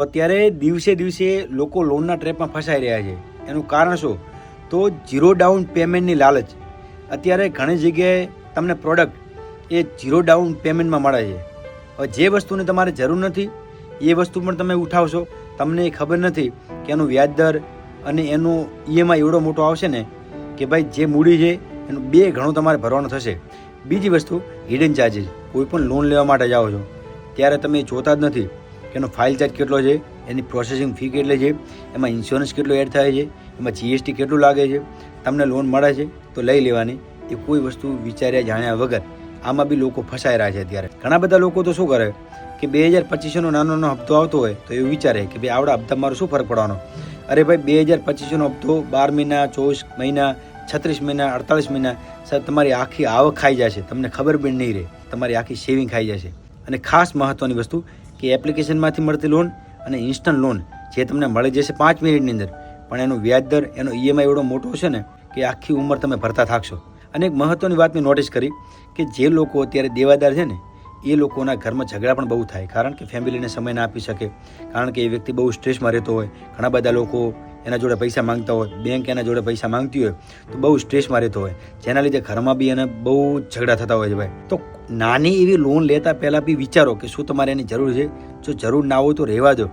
અત્યારે દિવસે દિવસે લોકો લોનના ટ્રેપમાં ફસાઈ રહ્યા છે. એનું કારણ શું? તો ઝીરો ડાઉન પેમેન્ટની લાલચ. અત્યારે ઘણી જગ્યાએ તમને પ્રોડક્ટ એ ઝીરો ડાઉન પેમેન્ટમાં મળે છે. હવે જે વસ્તુની તમારે જરૂર નથી, એ વસ્તુ પણ તમે ઉઠાવશો. તમને એ ખબર નથી કે એનું વ્યાજ દર અને એનું ઈએમઆઈ એવડો મોટો આવશે ને, કે ભાઈ જે મૂડી છે, એનું બે ઘણું તમારે ભરવાનું થશે. બીજી વસ્તુ હિડન ચાર્જીસ કોઈ પણ લોન લેવા માટે જાઓ છો. ત્યારે તમે જોતા જ નથી. એનો ફાઇલ ચાર્જ કેટલો છે, એની પ્રોસેસિંગ ફી કેટલી છે, એમાં ઇન્સ્યોરન્સ કેટલો એડ થાય છે, એમાં જીએસટી કેટલું લાગે છે, તમને લોન મળે છે તો લઈ લેવાની. એ કોઈ વસ્તુ વિચાર્યા જાણ્યા વગર આમાં બી લોકો ફસાઈ રહ્યા છે અત્યારે. ઘણા બધા લોકો તો શું કરે કે બે હજાર પચીસોનો નાનો નાનો હપ્તો આવતો હોય તો એવું વિચારે કે ભાઈ આવડા હપ્તા મારો શું ફરક પડવાનો? અરે ભાઈ, બે હજાર પચીસોનો હપ્તો બાર મહિના, ચોવીસ મહિના, છત્રીસ મહિના, અડતાલીસ મહિના, સાહેબ, તમારી આખી આવક ખાઈ જશે, તમને ખબર બી નહીં રહે, તમારી આખી સેવિંગ ખાઈ જશે. અને ખાસ મહત્ત્વની વસ્તુ કે એપ્લિકેશનમાંથી મળતી લોન અને ઇન્સ્ટન્ટ લોન જે તમને મળી જશે પાંચ મિનિટની અંદર. પણ એનો વ્યાજ દર, એનો ઈએમઆઈ એવડો મોટો છે ને, કે આખી ઉંમર તમે ભરતા થાકશો. અને એક મહત્વની વાત મેં નોટિસ કરી કે જે લોકો અત્યારે દેવાદાર છે ને, એ લોકોના ઘરમાં ઝઘડા પણ બહુ થાય. કારણ કે ફેમિલીને સમય ના આપી શકે. કારણ કે એ વ્યક્તિ બહુ સ્ટ્રેસમાં રહેતો હોય. ઘણા બધા લોકો એના જોડે પૈસા માંગતા હોય બેંક એના જોડે પૈસા માંગતી હોય, તો બહુ સ્ટ્રેસમાં રહેતો હોય. જેના લીધે ઘરમાં બી એને બહુ ઝઘડા થતા હોય છે ભાઈ. તો નાની એવી લોન લેતા પહેલાં બી વિચારો કે શું તમારે એની જરૂર છે? જો જરૂર ના હોય તો રહેવા દો.